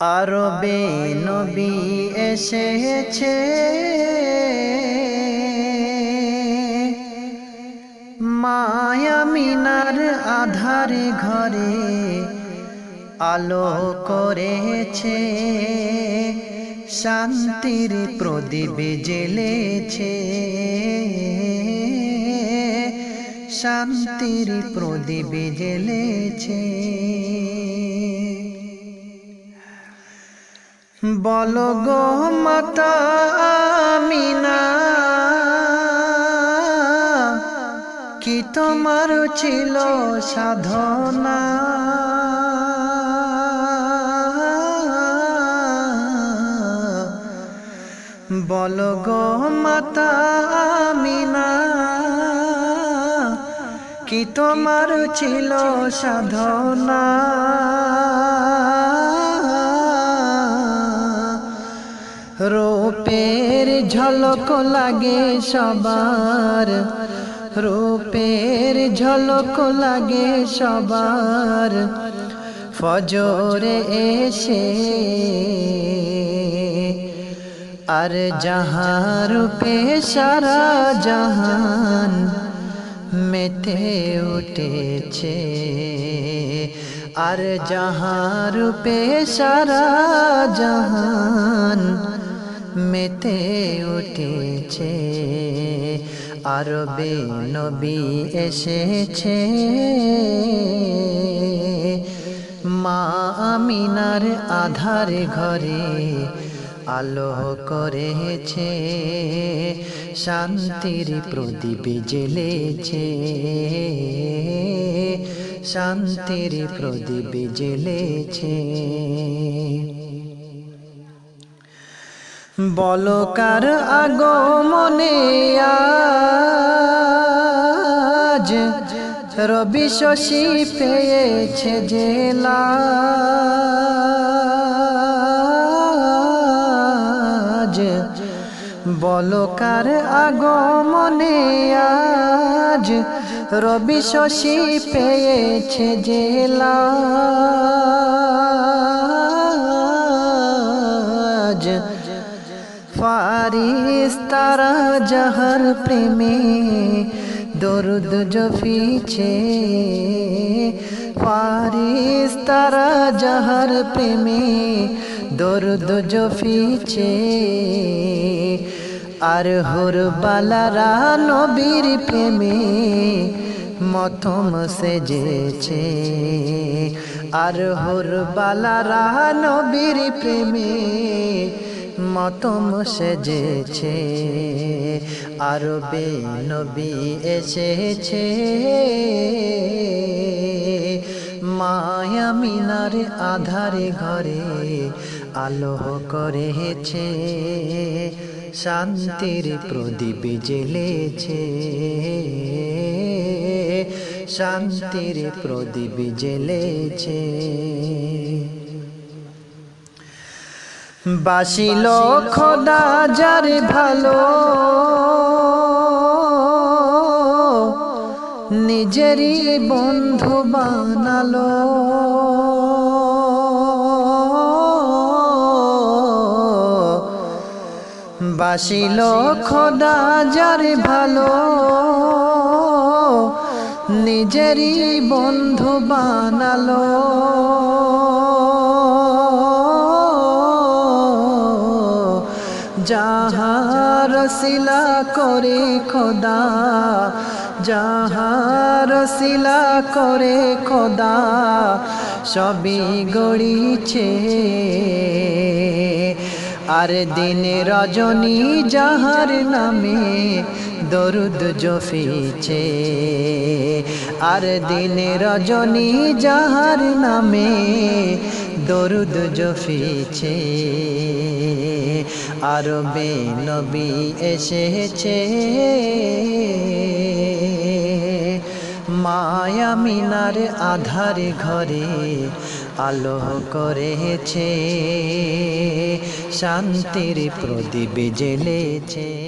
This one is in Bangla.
আরবে নবী এসেছে। মায়া মিনার আধারে ঘরে আলো করেছে। শান্তির প্রদীপ জেলেছে শান্তির প্রদীপ জেলেছে বল গো মাতা আমিনা, কি তোমার ছিল সাধনা? বল গো মাতা আমিনা, কি তোমার ছিল সাধনা? রূপের ঝলক লাগে সবার, রূপের ঝলক লাগে সবার। ফজরে এসে আর যাহার রূপে সারা জাহান মেতে উঠেছে। আর যাহার রূপে সারা জাহান মেতে উঠেছে, আরবে নবী এসেছে। মা আমিনার আধার ঘরে আলো করেছে, শান্তির প্রদীপ জেলেছে শান্তির প্রদীপ জেলেছে বলকার আগমনে আজ রবি শশী পেয়েছে জেলা? বলকার আগমনে আজ? রবি শশী পেয়েছে জেলা। ফারিস তারা যাহার প্রেমে দরুদ জফিছে ফারিস তারা যাহার প্রেমে দরুদ জফিছে আর হোর বালারা নবীর প্রেমে মথম সেজেছে। আর হোর বালারা নবীর প্রেমে মতম সেজেছে। আরবে নবী এসেছে। মায়া মিনার আধারে ঘরে আলো করেছে। শান্তির প্রদীপ জেলেছে শান্তির প্রদীপ জেলেছে বাসিল খোদা যার ভালো নিজেরই বন্ধু বানালো। বাসিল খোদা, যার ভালো। নিজেরই বন্ধু বানালো। যাহার শিলা করে খোদা, যাহার শিলা করে খোদা, সবই গড়িছে। আর দিন রজনী যাহার নামে দরুদ জফিছে আর দিন রজনী যাহার নামে দরুদ জফিছে আরবে নবী এসেছে। মায়া মিনার আধার ঘরে আলো করেছে শান্তির প্রদীপ জেলেছে